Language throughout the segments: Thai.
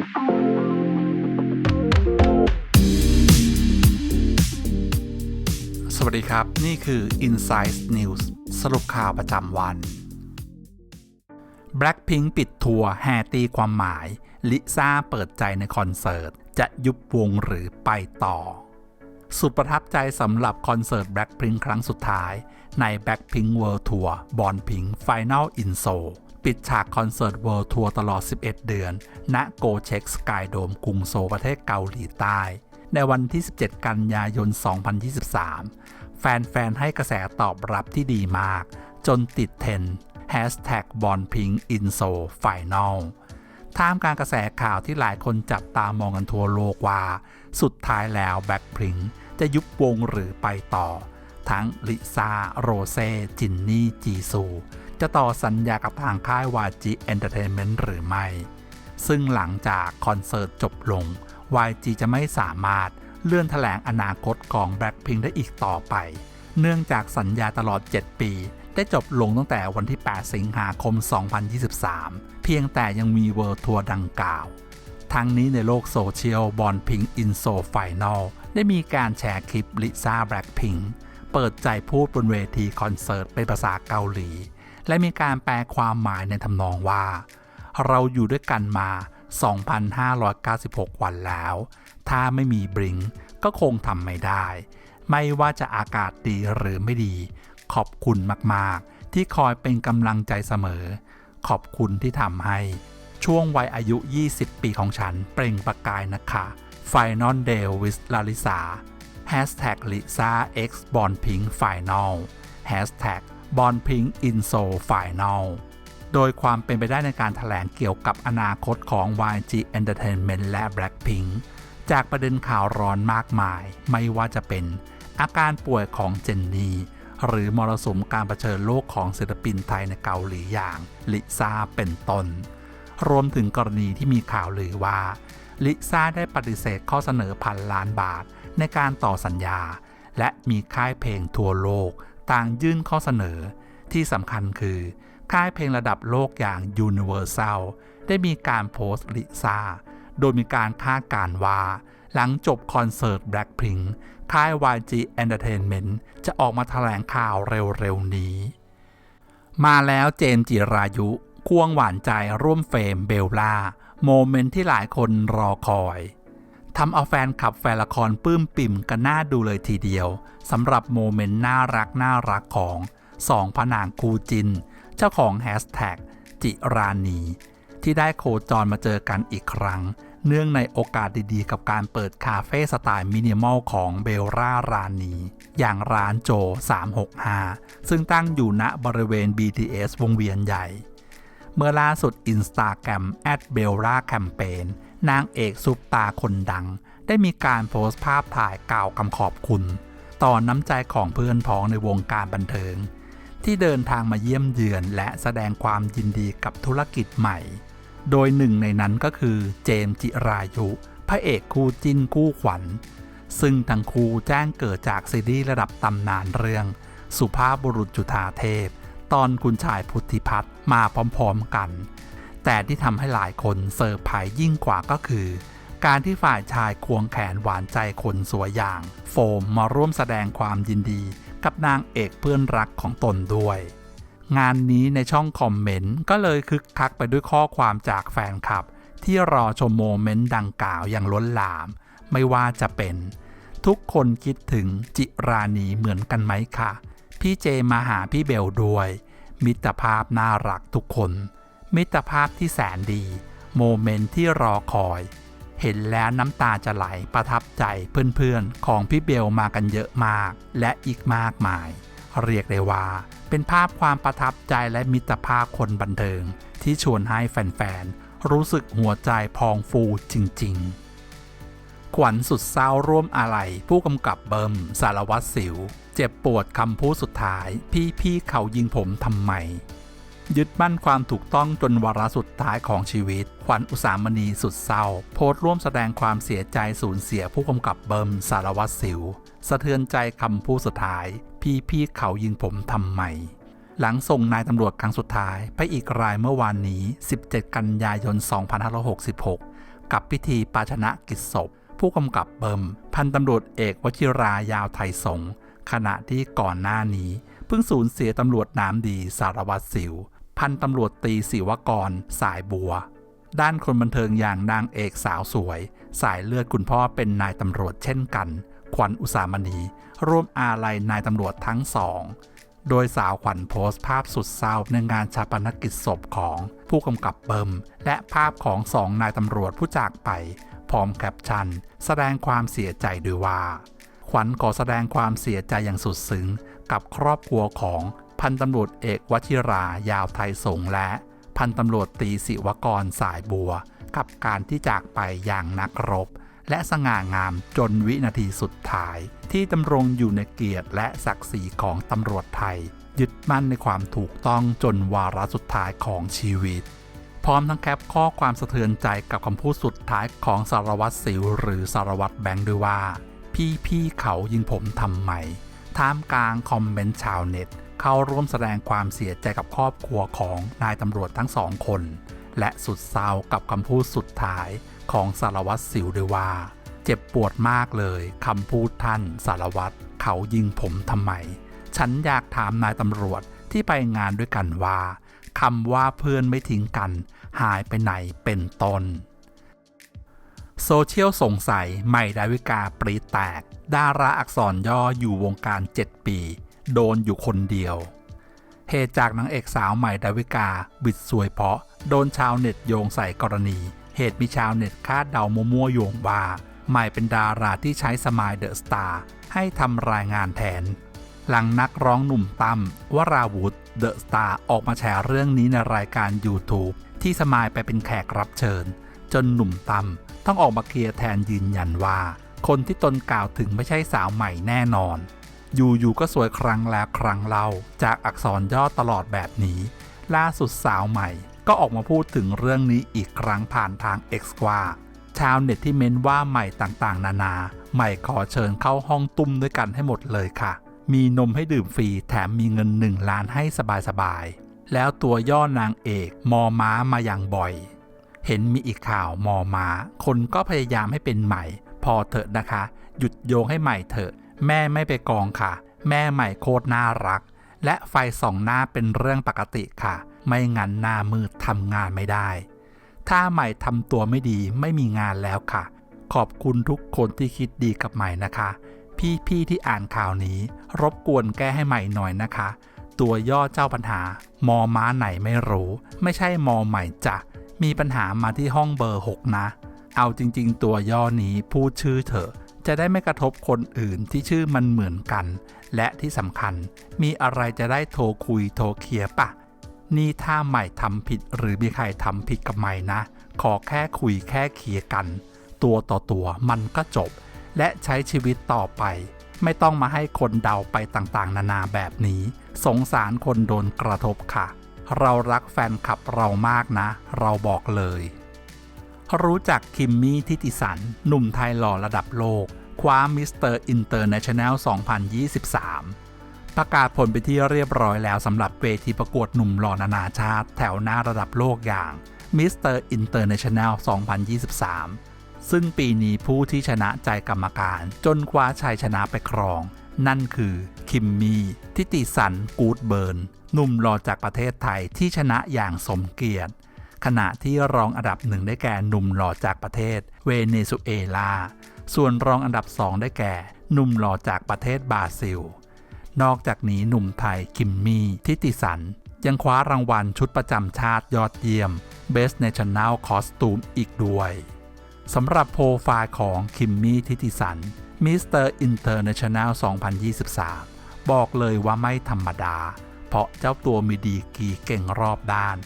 สวัสดีครับ นี่คือ Inside News สรุปข่าวประจำวัน Blackpink ปิดทัวร์แฮตีความหมาย ลิซ่าเปิดใจในคอนเสิร์ต จะยุบวงหรือไปต่อ สุดประทับใจสำหรับคอนเสิร์ต Blackpink ครั้งสุดท้าย ใน Blackpink World Tour b o n Pink Final in Seoul ปิดฉากคอนเสิร์ต World Tour ตลอด 11 เดือนณ Go Check Sky Dome กรุงโซลประเทศเกาหลีใต้ ในวันที่ 17 กันยายน 2023 แฟน ๆ ให้กระแสตอบรับที่ดีมาก จนติดเทรนด์ Hashtag b o n p i n k i n s o Final ท่ามกลางกระแสข่าวที่หลายคนจับตามองกันทั่วโลกว่า สุดท้ายแล้วแบ็คพิงจะยุบวงหรือไปต่อ ทั้งลิซ่าโรเซ่จินนี่จีซู จะต่อสัญญากับทางค่ายวาจิเอนเตอร์เทนเมนต์หรือไม่ ซึ่งหลังจากคอนเสิร์ตจบลง YG จะไม่สามารถเลื่อนแถลงอนาคตของ Blackpink ได้อีกต่อไป เนื่องจากสัญญาตลอด 7 ปี ได้จบลงตั้งแต่วันที่ 8 สิงหาคม 2023 เพียงแต่ยังมีเวิร์ทัวร์ดังกล่าว ทั้งนี้ในโลกโซเชียลบอลพิงอินโซไฟแนลได้มีการแชร์คลิปลิซ่าแบล็คพิงเปิดใจพูดบนเวทีคอนเสิร์ตเป็นภาษาเกาหลี และมีการแปลความหมายในทำนองว่า เราอยู่ด้วยกันมา 2,596 วันแล้ว ถ้าไม่มีบริงก็คงทำไม่ได้ ไม่ว่าจะอากาศดีหรือไม่ดี ขอบคุณมากๆ ที่คอยเป็นกำลังใจเสมอ ขอบคุณที่ทำให้ช่วงวัยอายุ 20 ปีของฉันเปล่งประกายนะคะ Final Day with Larissa Hashtag Lisa X Born Pink Final Hashtag Born Pink in Seoul Final โดยความเป็นไปได้ในการถแถลงเกี่ยวกับอนาคตของ YG Entertainment และ Blackpink จากประเด็นข่าวร้อนมากมาย ไม่ว่าจะเป็นอาการป่วยของเจนนี่หรือมรสุมการรเผชิญโลกของศิลปินไทยในเกาหลีอย่างลิซ่าเป็นต้น รวมถึงกรณีที่มีข่าวลือว่าลิซ่าได้ปฏิเสธข้อเสนอพันล้านบาทในการต่อสัญญา และมีค่ายเพลงทั่วโลก ต่างยื่นข้อเสนอที่สำคัญคือ ค่ายเพลงระดับโลกอย่าง Universal ได้มีการโพสต์ลิซ่า โดยมีการคาดการว่า หลังจบคอนเสิร์ต Blackpink ค่าย YG Entertainment จะออกมาแถลงข่าวเร็วๆนี้ มาแล้วเจมส์จิรายุ ควงหวานใจร่วมเฟรมเบลล่า โมเมนต์ที่หลายคนรอคอย ทำเอาแฟนคลับแฟนละครปลื้มปิ่มกันน่าดูเลยทีเดียวสำหรับโมเมนต์น่ารักน่ารักของสองพนางคูจิน เจ้าของแฮชแท็กจิรานีที่ได้โคจรมาเจอกันอีกครั้ง เนื่องในโอกาสดีๆ กับการเปิดคาเฟ่สไตล์มินิมอลของเบลล่ารานี อย่างร้านโจ 365 ซึ่งตั้งอยู่ณบริเวณ BTS วงเวียนใหญ่ เมื่อล่าสุด Instagram แอดเบลล่าแคมเปญ นางเอกซุปตาคนดัง ได้มีการโพสต์ภาพถ่ายกล่าวคำขอบคุณ ต่อน้ำใจของเพื่อนพ้องในวงการบันเทิง ที่เดินทางมาเยี่ยมเยือนและแสดงความยินดีกับธุรกิจใหม่ โดยหนึ่งในนั้นก็คือเจมส์จิรายุ พระเอกคู่จิ้นคู่ขวัญ ซึ่งทั้งคู่แจ้งเกิดจากซีรีส์ระดับตำนานเรื่อง สุภาพบุรุษจุฑาเทพ ตอนคุณชายพุทธิพัฒน์มาพร้อมๆกัน แต่ที่ทำให้หลายคนเซอร์ไพรส์ยิ่งกว่าก็คือ การที่ฝ่ายชายควงแขนหวานใจคนสวยอย่าง โฟมมาร่วมแสดงความยินดีกับนางเอกเพื่อนรักของตนด้วย งานนี้ในช่องคอมเมนต์ก็เลยคึกคักไปด้วยข้อความจากแฟนคลับ ที่รอชมโมเมนต์ดังกล่าวอย่างล้นหลาม ไม่ว่าจะเป็น ทุกคนคิดถึงจิรานีเหมือนกันไหมคะพี่เจมาหาพี่เบลด้วย มิตรภาพน่ารักทุกคน มิตรภาพที่แสนดี โมเมนต์ที่รอคอย เห็นแล้วน้ำตาจะไหลประทับใจเพื่อนๆ ของพี่เบลมากันเยอะมาก และอีกมากมาย เรียกได้ว่า เป็นภาพความประทับใจและมิตรภาพคนบันเทิง ที่ชวนให้แฟนๆ รู้สึกหัวใจพองฟูจริงๆ ขวัญสุดเศร้าร่วมอาลัยผู้กำกับเบิมสารวัตรสิว เจ็บปวดคำพูดสุดท้าย พี่ๆเขายิงผมทำไม ยึดมั่นความถูกต้องจนวาระสุดท้ายของชีวิต ขวัญอุสามณีสุดเศร้า โพสต์ร่วมแสดงความเสียใจสูญเสียผู้กำกับเบิมสารวัตรสิว สะเทือนใจคำพูดสุดท้าย พี่พี่เขายิงผมทำไมหลังส่งนายตำรวจครั้งสุดท้าย ไปอีกรายเมื่อวานนี้ 17 กันยายน 2566 กับพิธีปาชนะกิจศพ ผู้กำกับเบิม พันตำรวจเอกวชิรายาวไทยสงขณะที่ก่อนหน้านี้ เพิ่งสูญเสียตำรวจน้ำดีสารวัตรสิว พันตำรวจตีศิวกร สายบัว ด้านคนบันเทิงอย่างนางเอกสาวสวย สายเลือดคุณพ่อเป็นนายตำรวจเช่นกัน ขวัญอุสามณี ร่วมอาลัยนายตำรวจทั้งสอง โดยสาวขวัญโพสต์ภาพสุดเศร้าในงานชาปนกิจศพของผู้กำกับเบิมและภาพของสองนายตำรวจผู้จากไป พร้อมแคปชั่น แสดงความเสียใจด้วยว่า ขวัญขอแสดงความเสียใจอย่างสุดซึ้งกับครอบครัวของ พันตำรวจเอกวชิรายาวไทยสงและ พันตำรวจตีศิวกรสายบัว กับการที่จากไปอย่างนักรบ และสง่างามจนวินาทีสุดท้าย ที่ดำรงอยู่ในเกียรติและศักดิ์ศรีของตำรวจไทย ยึดมั่นในความถูกต้องจนวาระสุดท้ายของชีวิต พร้อมทั้งแคปข้อความสะเทือนใจกับคำพูดสุดท้ายของสารวัตรสิวหรือสารวัตรแบงค์ด้วยว่า พี่พี่เขายิงผมทำไมท่ามกลางคอมเมนต์ชาวเน็ต เข้าร่วมแสดงความเสียใจกับครอบครัวของนายตำรวจทั้งสองคน และสุดเศร้ากับคำพูดสุดท้ายของสารวัตรสิวด้วยว่า เจ็บปวดมากเลยคำพูดท่านสารวัตรเขายิงผมทำไม ฉันอยากถามนายตำรวจที่ไปงานด้วยกันว่าคำว่าเพื่อนไม่ทิ้งกัน หายไปไหนเป็นต้นโซเชียลสงสัยใหม่ดาวิกาปรีแตก ดาราอักษรย่ออยู่วงการ 7 ปี โดนอยู่คนเดียว เหตุจากนางเอกสาวใหม่ดาวิกา บิดสวยเพาะ โดนชาวเน็ตโยงใส่กรณี เหตุมีชาวเน็ตคาดเดามั่วๆโยงว่าใหม่เป็นดาราที่ใช้สมายเดอะสตาร์ให้ทำรายงานแทน หลังนักร้องหนุ่มตั้มวราวุธเดอะสตาร์ออกมาแชร์เรื่องนี้ในรายการ YouTube ที่สมายไปเป็นแขกรับเชิญ จนหนุ่มตั้มต้องออกมาเคลียร์แทนยืนยันว่า คนที่ตนกล่าวถึงไม่ใช่สาวใหม่แน่นอน อยู่ๆก็สวยครั้งแล้วครั้งเล่าจากอักษรย่อตลอดแบบนี้ ล่าสุดสาวใหม่ ก็ออกมาพูดถึงเรื่องนี้อีกครั้งผ่านทาง X ว่าชาวเน็ตที่เม้นว่าใหม่ต่างๆ นานา ใหม่ขอเชิญเข้าห้องตุ้มด้วยกันให้หมดเลยค่ะ มีนมให้ดื่มฟรีแถมมีเงินหนึ่งล้านให้สบายๆ แล้วตัวย่อนางเอกมอม้ามาอย่างบ่อย เห็นมีอีกข่าวมอม้า คนก็พยายามให้เป็นใหม่ พอเถอะนะคะ หยุดโยงให้ใหม่เถอะ แม่ไม่ไปกองค่ะ แม่ใหม่โคตรน่ารัก และไฟส่องหน้าเป็นเรื่องปกติค่ะ ไม่งั้นหน้ามืดทำงานไม่ได้ ถ้าใหม่ทำตัวไม่ดีไม่มีงานแล้วค่ะ ขอบคุณทุกคนที่คิดดีกับใหม่นะคะ พี่ๆที่อ่านข่าวนี้ รบกวนแก้ให้ใหม่หน่อยนะคะ ตัวย่อเจ้าปัญหา มอม้าไหนไม่รู้ ไม่ใช่มอใหม่จ้ะมีปัญหามาที่ห้องเบอร์ 6 นะ เอาจริง ๆ ตัวย่อนี้พูดชื่อเถอะ จะได้ไม่กระทบคนอื่นที่ชื่อมันเหมือนกัน และที่สำคัญมีอะไรจะได้โทรคุยโทรเคลียร์ปะ นี่ถ้าใหม่ทำผิดหรือมีใครทำผิดกับใหม่นะ ขอแค่คุยแค่เคลียร์กัน ตัวต่อตัวมันก็จบ และใช้ชีวิตต่อไป ไม่ต้องมาให้คนเดาไปต่างๆ นานาแบบนี้ สงสารคนโดนกระทบค่ะ เรารักแฟนคลับเรามากนะ เราบอกเลย รู้จักคิมมี่ทิติสัน หนุ่มไทยหล่อระดับโลก คว้ามิสเตอร์อินเตอร์เนชั่นแนล 2023 ประกาศผลไปที่เรียบร้อยแล้วสำหรับเวทีประกวดหนุ่มหล่อนานาชาติ แถวหน้าระดับโลกอย่างมิสเตอร์อินเตอร์เนชั่นแนล 2023 ซึ่งปีนี้ผู้ที่ชนะใจกรรมการจนคว้าชัยชนะไปครอง นั่นคือ คิมมี่ทิติสันกูดเบิร์นหนุ่มหล่อจากประเทศไทยที่ชนะอย่างสมเกียรติ ขณะที่รองอันดับหนึ่งได้แก่หนุ่มหล่อจากประเทศเวเนซุเอลา ส่วนรองอันดับสองได้แก่หนุ่มหล่อจากประเทศบราซิล นอกจากนี้หนุ่มไทยคิมมี่ทิติสัน ยังคว้ารางวัลชุดประจำชาติยอดเยี่ยม Best National Costume อีกด้วยสำหรับโปรไฟล์ของคิมมี่ทิติสันมิสเตอร์อินเตอร์เนชั่นแนล 2023 บอกเลยว่าไม่ธรรมดา เพราะเจ้าตัวมีดีกีเก่งรอบด้าน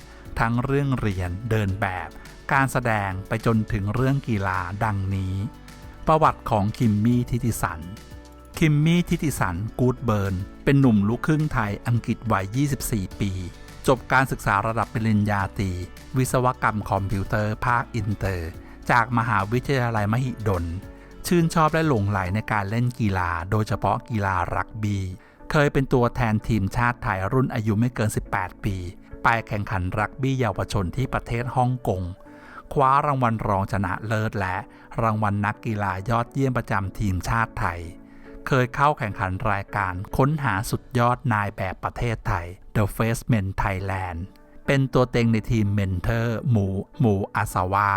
ทั้งเรื่องเรียนเดินแบบ การแสดงไปจนถึงเรื่องกีฬาดังนี้ ประวัติของคิมมี่ทิติสัน คิมมี่ทิติสันกูดเบิร์น เป็นหนุ่มลูกครึ่งไทยอังกฤษวัย 24 ปี จบการศึกษาระดับปริญญาตรีวิศวกรรมคอมพิวเตอร์ภาคอินเตอร์ จากมหาวิทยาลัยมหิดล ชื่นชอบและหลงไหลในการเล่นกีฬา โดยเฉพาะกีฬารักบี้เคยเป็นตัวแทนทีมชาติไทยรุ่นอายุไม่เกิน 18 ปี ไปแข่งขันรักบี้เยาวชนที่ประเทศฮ่องกง คว้ารางวัลรองชนะเลิศและ รางวัลนักกีฬายอดเยี่ยมประจำทีมชาติไทย เคยเข้าแข่งขันรายการค้นหาสุดยอดนายแบบประเทศไทย The Face Men Thailand เป็นตัวเต็งในทีมเมนเทอร์หมูหมูอาซาวา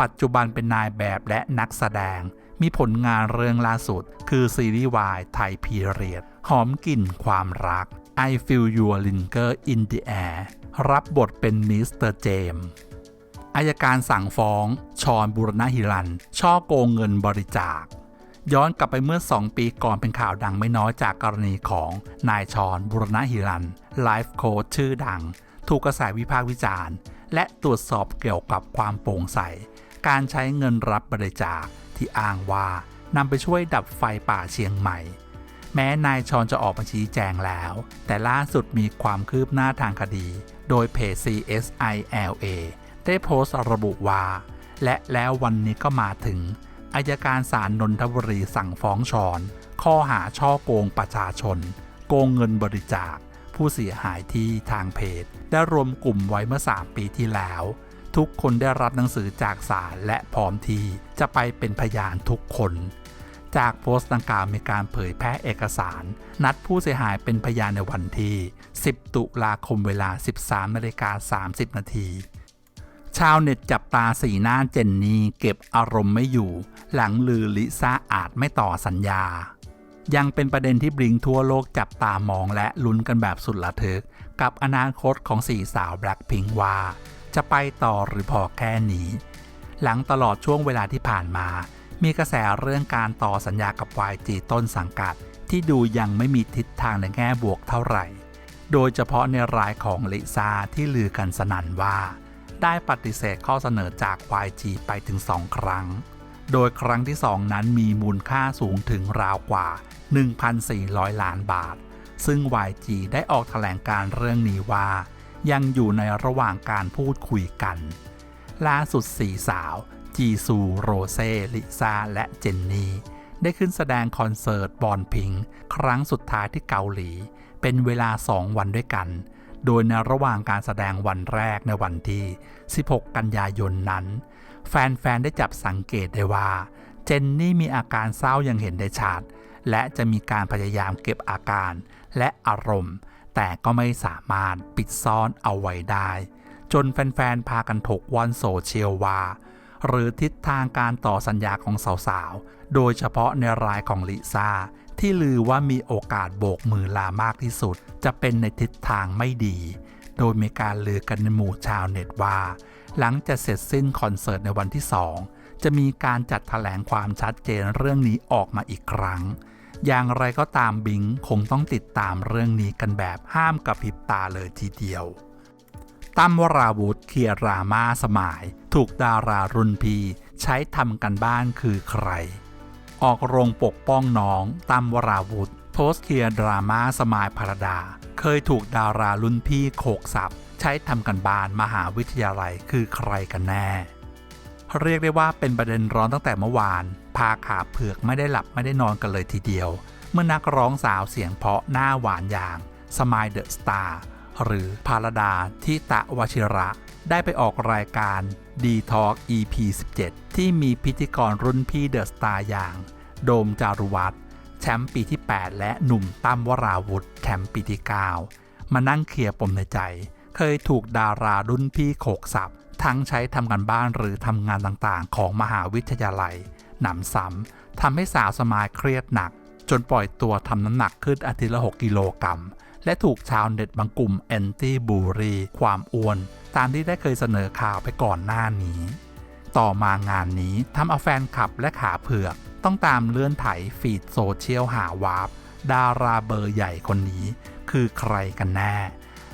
ปัจจุบันเป็นนายแบบและนักแสดง มีผลงานเรื่องล่าสุด คือซีรีส์วายไทยพีเรียด หอมกลิ่นความรัก I Feel Your Linger in the Air รับบทเป็นมิสเตอร์เจมส์อายการสั่งฟ้อง ชอนบุรณหิรัน ช่อโกงเงินบริจาค ย้อนกลับไปเมื่อ 2 ปีก่อนเป็นข่าวดังไม่น้อยจากกรณีของนายชอนบุรณหิรัน ไลฟ์โค้ชชื่อดัง ถูกกระแสวิพากษ์วิจารณ์ และตรวจสอบเกี่ยวกับความโปร่งใส การใช้เงินรับบริจาคที่อ้างว่านำไปช่วยดับไฟป่าเชียงใหม่ แม้นายชอนจะออกมาชี้แจงแล้ว แต่ล่าสุดมีความคืบหน้าทางคดี โดยเพจ CSILA ได้โพสต์ระบุว่า และแล้ววันนี้ก็มาถึงอายการศาลนนทบุรีสั่งฟ้องชอน ข้อหาช่อโกงประชาชน โกงเงินบริจาค ผู้เสียหายที่ทางเพจ ได้รวมกลุ่มไว้เมื่อ 3 ปีที่แล้ว ทุกคนได้รับหนังสือจากศาลและพร้อมที่จะไปเป็นพยานทุกคน จากโพสต์ดังกล่าวมีการเผยแพร่เอกสาร นัดผู้เสียหายเป็นพยานในวันที่ 10 ตุลาคมเวลา 13นาฬิกา30 นาทีชาวเน็ตจับตาสีหน้าเจนนี่เก็บอารมณ์ไม่อยู่ หลังลือลิซ่าอาจไม่ต่อสัญญา ยังเป็นประเด็นที่บลิงทั่วโลกจับตามองและลุ้นกันแบบสุดระทึก กับอนาคตของสี่สาวแบล็คพิงว่า จะไปต่อหรือพอแค่นี้ หลังตลอดช่วงเวลาที่ผ่านมา มีกระแสเรื่องการต่อสัญญากับ YG ต้นสังกัด ที่ดูยังไม่มีทิศทางในแง่บวกเท่าไหร่ โดยเฉพาะในรายของลิซาที่ลือกันสนั่นว่า ได้ปฏิเสธข้อเสนอจาก YG ไปถึง 2 ครั้ง โดยครั้งที่ 2 นั้นมีมูลค่าสูงถึงราวกว่า 1,400 ล้านบาท ซึ่ง YG ได้ออกแถลงการเรื่องนี้ว่า ยังอยู่ในระหว่างการพูดคุยกัน ล่าสุดสี่สาว จีซู โรเซ่ ลิซา และเจนนี่ ได้ขึ้นแสดงคอนเสิร์ตบอลพิงค์ครั้งสุดท้ายที่เกาหลี เป็นเวลา 2 วันด้วยกัน โดยในระหว่างการแสดงวันแรกในวันที่ 16 กันยายนนั้น แฟน ๆ ได้จับสังเกตได้ว่า เจนนี่มีอาการเศร้าอย่างเห็นได้ชัด และจะมีการพยายามเก็บอาการและอารมณ์ แต่ก็ไม่สามารถปิดซ่อนเอาไว้ได้ จนแฟน ๆ พากันถกวันโซเชียลว่า หรือทิศทางการต่อสัญญาของสาวๆ โดยเฉพาะในรายของลิซ่าที่ลือว่ามีโอกาสโบกมือลามากที่สุด จะเป็นในทิศทางไม่ดี โดยมีการลือกันในหมู่ชาวเน็ตว่า หลังจะเสร็จสิ้นคอนเสิร์ตในวันที่2จะมีการจัดแถลงความชัดเจนเรื่องนี้ออกมาอีกครั้ง อย่างไรก็ตามบิงคงต้องติดตามเรื่องนี้กันแบบห้ามกระพริบตาเลยทีเดียวตั้มวราวุธเคลียร์รามาสมาย ถูกดารารุ่นพี่ใช้ทำกันบ้านคือใคร ออกโรงปกป้องน้องตั้มวราวุธ โพสเคลียร์ดราม่าสมายพารดา เคยถูกดารารุ่นพี่โขกสับใช้ทำกันบ้านมหาวิทยาลัยคือใครกันแน่ เรียกได้ว่าเป็นประเด็นร้อนตั้งแต่เมื่อวาน พาขาเผือกไม่ได้หลับไม่ได้นอนกันเลยทีเดียว เมื่อนักร้องสาวเสียงเพาะหน้าหวานอย่างสมายเดอะสตาร์หรือพารดาทิตะวชิระ ได้ไปออกรายการ d t a l k EP 17 ที่มีพิธีกรรุ่นพี่เดอะสตาร์อย่าง โดมจารุวัฒน์แชมป์ปีที่ 8 และหนุ่มตั้มวราวุธแชมป์ปีที่ 9 มานั่งเคลียร์ปมในใจ เคยถูกดารารุ่นพี่โขกสับทั้งใช้ทำกันบ้านหรือทำงานต่างๆ ของมหาวิทยาลัย หนำซ้ำทำให้สาวสมายเครียดหนัก จนปล่อยตัวทำน้ำหนักขึ้นอาทิตย์ละ 6 กิโลกรัม และถูกชาวเน็ตบางกลุ่มแอนตี้บูรีความอ้วน ตามที่ได้เคยเสนอข่าวไปก่อนหน้านี้ ต่อมางานนี้ทำเอาแฟนคลับและขาเผือก ต้องตามเลื่อนไถฟีดโซเชียลหาวาบดาราเบอร์ใหญ่คนนี้ คือใครกันแน่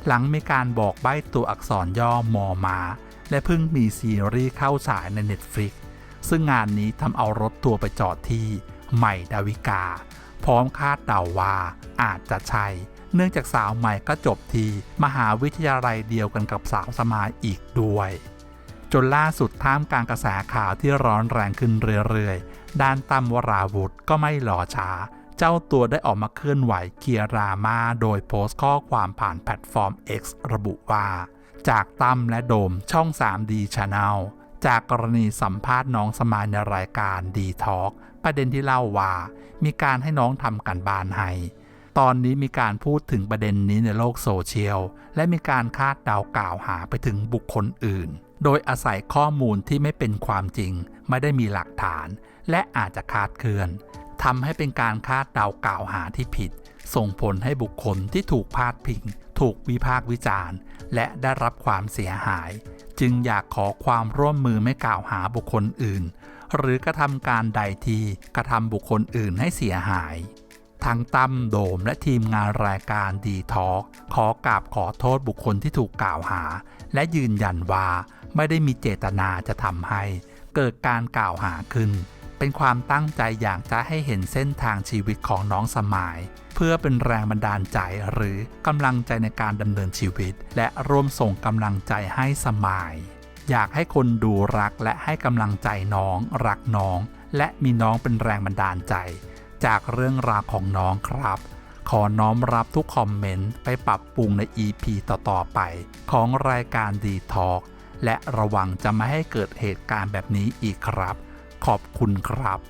หลังมีการบอกใบ้ตัวอักษรย่อมอมา และเพิ่งมีซีรีส์เข้าฉายใน Netflix ซึ่งงานนี้ทำเอารถตัวไปจอดที่ ใหม่ดาวิกา พร้อมคาดเดาว่าอาจจะใช่ เนื่องจากสาวใหม่ก็จบทีมหาวิทยาลัยเดียวกันกับสาวสมายอีกด้วย จนล่าสุดท่ามกลางกระแสข่าวที่ร้อนแรงขึ้นเรื่อยๆ ด้านตั้มวราวุธก็ไม่หล่อช้า เจ้าตัวได้ออกมาเคลื่อนไหวเคียร์รามาโดยโพสต์ข้อความผ่านแพลตฟอร์ม X ระบุว่า จากตั้มและโดมช่อง 3D Channel จากกรณีสัมภาษณ์น้องสมายในรายการดีทอ k ประเด็นที่เล่าว่า มีการให้น้องทำกันบ้านให้ ตอนนี้มีการพูดถึงประเด็นนี้ในโลกโซเชียล และมีการคาดเดากล่าวหาไปถึงบุคคลอื่น โดยอาศัยข้อมูลที่ไม่เป็นความจริง ไม่ได้มีหลักฐาน และอาจจะคาดเคลื่อนทำให้เป็นการคาดเดากล่าวหาที่ผิด ส่งผลให้บุคคลที่ถูกพาดพิง ถูกวิพากษ์วิจารณ์ และได้รับความเสียหาย จึงอยากขอความร่วมมือไม่กล่าวหาบุคคลอื่น หรือกระทำการใดที่กระทำบุคคลอื่นให้เสียหาย ทั้งตั้มโดมและทีมงานรายการดีทอ k ขอกราบขอโทษบุคคลที่ถูกกล่าวหา และยืนยันว่าไม่ได้มีเจตนาจะทำให้ เกิดการกล่าวหาขึ้น เป็นความตั้งใจอยากจะให้เห็นเส้นทางชีวิตของน้องสมายเพื่อเป็นแรงบันดาลใจหรือกำลังใจในการดำเนินชีวิต และร่วมส่งกำลังใจให้สมาย อยากให้คนดูรักและให้กำลังใจน้อง รักน้อง และมีน้องเป็นแรงบันดาลใจ จากเรื่องราวของน้องครับ ขอน้อมรับทุกคอมเมนต์ไปปรับปรุงใน EP ต่อๆไป ของรายการดีทอ k และระวังจะไม่ให้เกิดเหตุการณ์แบบนี้อีกครับ ขอบคุณครับ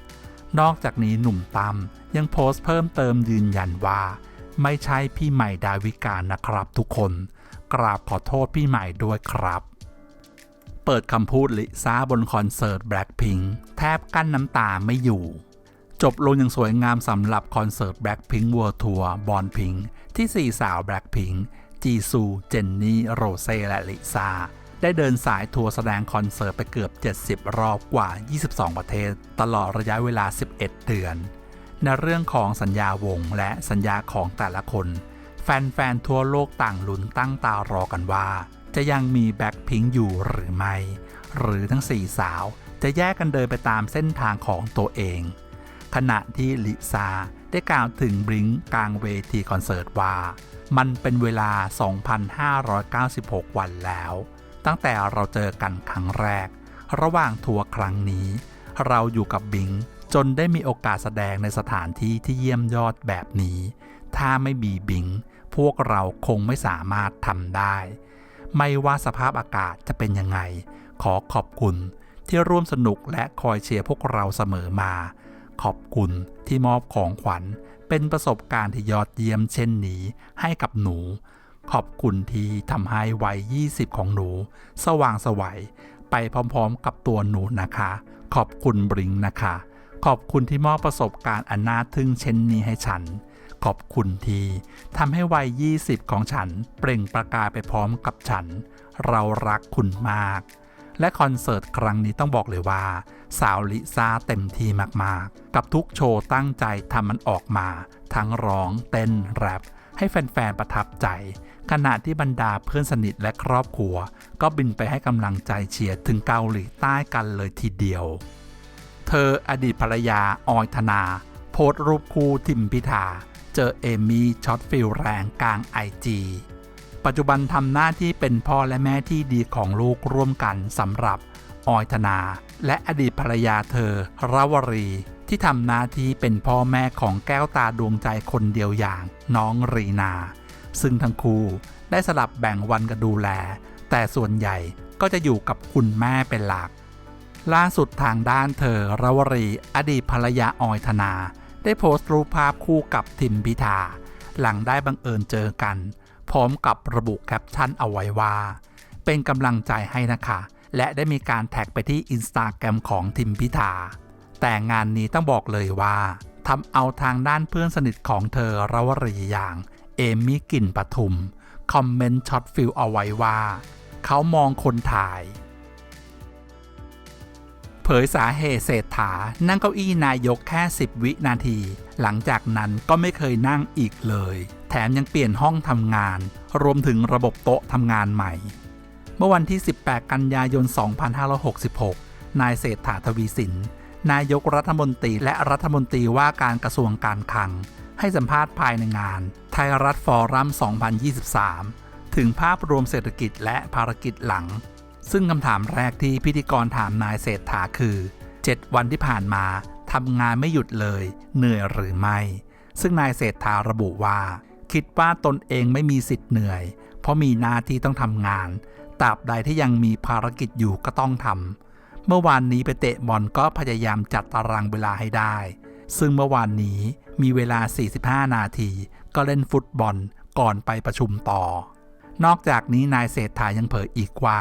นอกจากนี้หนุ่มตั้มยังโพสต์เพิ่มเติมยืนยันว่า ไม่ใช่พี่ใหม่ดาวิกานะครับทุกคน กราบขอโทษพี่ใหม่ด้วยครับ เปิดคำพูดลิซ่าบนคอนเสิร์ต Blackpink แทบกั้นน้ำตาไม่อยู่ จบลงอย่างสวยงามสำหรับคอนเสิร์ต Blackpink World Tour บอนพิงที่ 4 สาว Blackpink จีซู เจนนี่ โรเซ่และลิซ่าได้เดินสายทัวร์แสดงคอนเสิร์ตไปเกือบ 70 รอบกว่า 22 ประเทศ ตลอดระยะเวลา 11 เดือน ในเรื่องของสัญญาวงและสัญญาของแต่ละคน แฟนๆ ทั่วโลกต่างลุ้นตั้งตารอกันว่า จะยังมีแบ็คพิงอยู่หรือไม่ หรือทั้ง 4 สาว จะแยกกันเดินไปตามเส้นทางของตัวเอง ขณะที่ลิซาได้กล่าวถึงบริงกลางเวทีคอนเสิร์ตว่า มันเป็นเวลา 2,596 วันแล้ว ตั้งแต่เราเจอกันครั้งแรก ระหว่างทัวร์ครั้งนี้ เราอยู่กับบิงจนได้มีโอกาสแสดงในสถานที่ที่เยี่ยมยอดแบบนี้ ถ้าไม่มีบิง พวกเราคงไม่สามารถทำได้ ไม่ว่าสภาพอากาศจะเป็นยังไง ขอขอบคุณที่ร่วมสนุกและคอยเชียร์พวกเราเสมอมา ขอบคุณที่มอบของขวัญ เป็นประสบการณ์ที่ยอดเยี่ยมเช่นนี้ให้กับหนู ขอบคุณที่ทำให้วัย 20 ของหนู สว่างไสวัยไปพร้อมๆ กับตัวหนูนะคะ ขอบคุณบริงนะคะ ขอบคุณที่มอบประสบการณ์อันน่าทึ่งเช่นนี้ให้ฉัน ขอบคุณที่ทำให้วัย 20 ของฉัน เปล่งประกายไปพร้อมกับฉัน เรารักคุณมาก และคอนเสิร์ตครั้งนี้ต้องบอกเลยว่า สาวลิซ่าเต็มที่มากๆ กับทุกโชว์ตั้งใจทำมันออกมา ทั้งร้องเต้นแรปให้แฟนๆประทับใจ ขณะที่บรรดาเพื่อนสนิทและครอบครัว ก็บินไปให้กำลังใจเชียร์ถึงเกาหลีใต้กันเลยทีเดียว เธออดีตภรรยาออยธนา โพสต์รูปคู่ทิมพิธา เจอเอมี่ช็อตฟิลแรงกลางไอจี ปัจจุบันทำหน้าที่เป็นพ่อและแม่ที่ดีของลูกร่วมกันสำหรับออยธนา และอดีตภรรยาเธอราวรี ที่ทำหน้าที่เป็นพ่อแม่ของแก้วตาดวงใจคนเดียวอย่างน้องรีนา ซึ่งทั้งคู่ได้สลับแบ่งวันกันดูแล แต่ส่วนใหญ่ก็จะอยู่กับคุณแม่เป็นหลัก ล่าสุดทางด้านเธอราวรี อดีตภรรยาออยธนา ได้โพสต์รูปภาพคู่กับทิมพิธา หลังได้บังเอิญเจอกัน พร้อมกับระบุแคปชั่นเอาไว้ว่า เป็นกำลังใจให้นะคะ และได้มีการแท็กไปที่อินสตาแกรมของทิมพิธา แต่งานนี้ต้องบอกเลยว่าทำเอาทางด้านเพื่อนสนิทของเธอราวรีอย่าง เอมี่กลิ่นปทุม คอมเมนต์ช็อตฟิลเอาไว้ว่า เขามองคนถ่าย เผยสาเหตุเศรษฐา นั่งเก้าอี้นายกแค่ 10 วินาที หลังจากนั้นก็ไม่เคยนั่งอีกเลย ถมยังเปลี่ยนห้องทำงาน รวมถึงระบบโต๊ะทำงานใหม่ เมื่อวันที่ 18 กันยายน 2566 นายเศรษฐาทวีสิน นายกรัฐมนตรีและรัฐมนตรีว่าการกระทรวงการคลัง ให้สัมภาษณ์ภายในงาน ไทยรัฐฟอรัม 2023 ถึงภาพรวมเศรษฐกิจและภารกิจหลัง ซึ่งคำถามแรกที่พิธีกรถามนายเศรษฐาคือ 7 วันที่ผ่านมาทำงานไม่หยุดเลย เหนื่อยหรือไม่ ซึ่งนายเศรษฐาระบุว่า คิดว่าตนเองไม่มีสิทธิ์เหนื่อย เพราะมีหน้าที่ต้องทำงานตราบใดที่ยังมีภารกิจอยู่ก็ต้องทำเมื่อวานนี้ไปเตะบอลก็พยายามจัดตารางเวลาให้ได้ ซึ่งเมื่อวานนี้มีเวลา 45 นาที ก็เล่นฟุตบอลก่อนไปประชุมต่อ นอกจากนี้นายเศรษฐายังเผยอีกว่า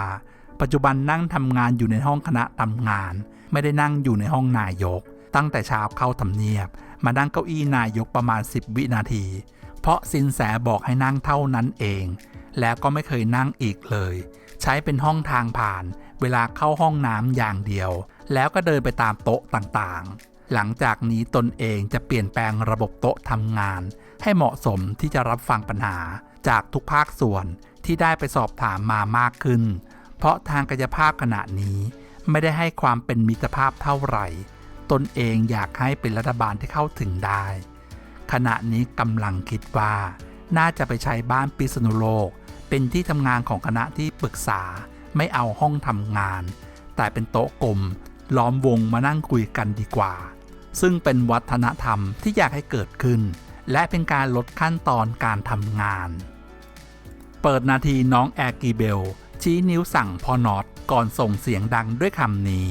ปัจจุบันนั่งทำงานอยู่ในห้องคณะทำงาน ไม่ได้นั่งอยู่ในห้องนายก ตั้งแต่เช้าเข้าทำเนียบ มานั่งเก้าอี้นายกประมาณ 10 วินาที เพราะสินแสบอกให้นั่งเท่านั้นเอง แล้วก็ไม่เคยนั่งอีกเลย ใช้เป็นห้องทางผ่าน เวลาเข้าห้องน้ำอย่างเดียว แล้วก็เดินไปตามโต๊ะต่างๆ หลังจากนี้ตนเองจะเปลี่ยนแปลงระบบโต๊ะทำงาน ให้เหมาะสมที่จะรับฟังปัญหาจากทุกภาคส่วนที่ได้ไปสอบถามมามากขึ้น เพราะทางกายภาพขณะนี้ ไม่ได้ให้ความเป็นมิตรภาพเท่าไหร่ ตนเองอยากให้เป็นรัฐบาลที่เข้าถึงได้ ขณะนี้กำลังคิดว่า น่าจะไปใช้บ้านปิษณุโลก เป็นที่ทำงานของคณะที่ปรึกษา ไม่เอาห้องทำงาน แต่เป็นโต๊ะกลม ล้อมวงมานั่งคุยกันดีกว่า ซึ่งเป็นวัฒนธรรมที่อยากให้เกิดขึ้น และเป็นการลดขั้นตอนการทำงาน เปิดนาทีน้องแอร์กีเบล ชี้นิ้วสั่งพอนอตก่อนส่งเสียงดังด้วยคำนี้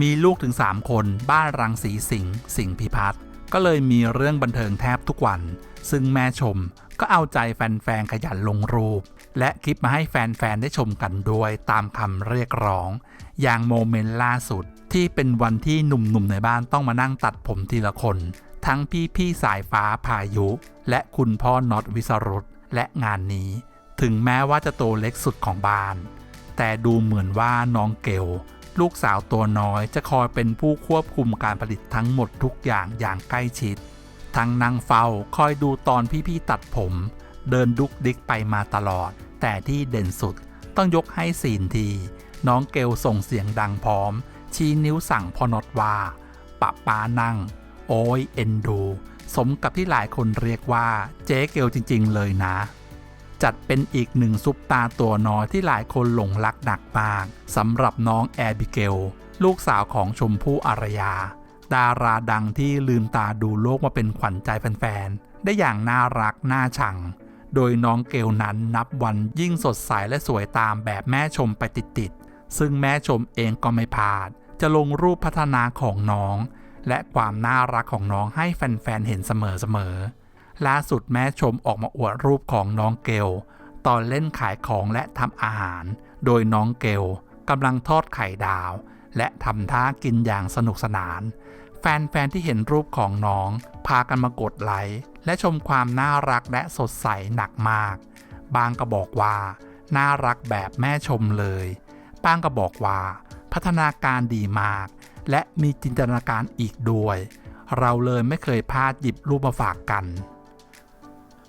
มีลูกถึง3คนบ้านรังสีสิงห์สิงห์พิพัฒน์ ก็เลยมีเรื่องบันเทิงแทบทุกวัน ซึ่งแม่ชมก็เอาใจแฟนๆขยันลงรูป และคลิปมาให้แฟนๆได้ชมกันด้วยตามคำเรียกร้อง อย่างโมเมนต์ล่าสุดที่เป็นวันที่หนุ่มๆในบ้านต้องมานั่งตัดผมทีละคน ทั้งพี่ๆสายฟ้าพายุ และคุณพ่อน็อตวิสรุตและงานนี้ ถึงแม้ว่าจะโตเล็กสุดของบ้าน แต่ดูเหมือนว่าน้องเกล ลูกสาวตัวน้อยจะคอยเป็นผู้ควบคุมการผลิตทั้งหมดทุกอย่างอย่างใกล้ชิด ทั้งนางเฝ้าคอยดูตอนพี่ๆตัดผม เดินดุกดิกไปมาตลอด แต่ที่เด่นสุดต้องยกให้ซีนที น้องเกลส่งเสียงดังพร้อม ชี้นิ้วสั่งพอนอดว่าปะปานั่ง โอ้ยเอ็นดู สมกับที่หลายคนเรียกว่าเจ๊เกลจริง ๆ เลยนะ จัดเป็นอีกหนึ่งซุปตาตัวน้อยที่หลายคนหลงรักหนักมากสำหรับน้องแอบิเกล ลูกสาวของชมพู่อารยา ดาราดังที่ลืมตาดูโลกมาเป็นขวัญใจแฟนๆ ได้อย่างน่ารักน่าชัง โดยน้องเกลนั้นนับวันยิ่งสดใสและสวยตามแบบแม่ชมไปติดๆ ซึ่งแม่ชมเองก็ไม่พลาด จะลงรูปพัฒนาของน้อง และความน่ารักของน้องให้แฟนๆ เห็นเสมอๆ ล่าสุดแม่ชมออกมาอวดรูปของน้องเกล ตอนเล่นขายของและทำอาหาร โดยน้องเกลกำลังทอดไข่ดาว และทำท่ากินอย่างสนุกสนาน แฟนๆที่เห็นรูปของน้อง พากันมากดไลค์และชมความน่ารักและสดใสหนักมาก บางก็บอกว่า น่ารักแบบแม่ชมเลย บางก็บอกว่า พัฒนาการดีมาก และมีจินตนาการอีกด้วย เราเลยไม่เคยพลาดหยิบรูปมาฝากกัน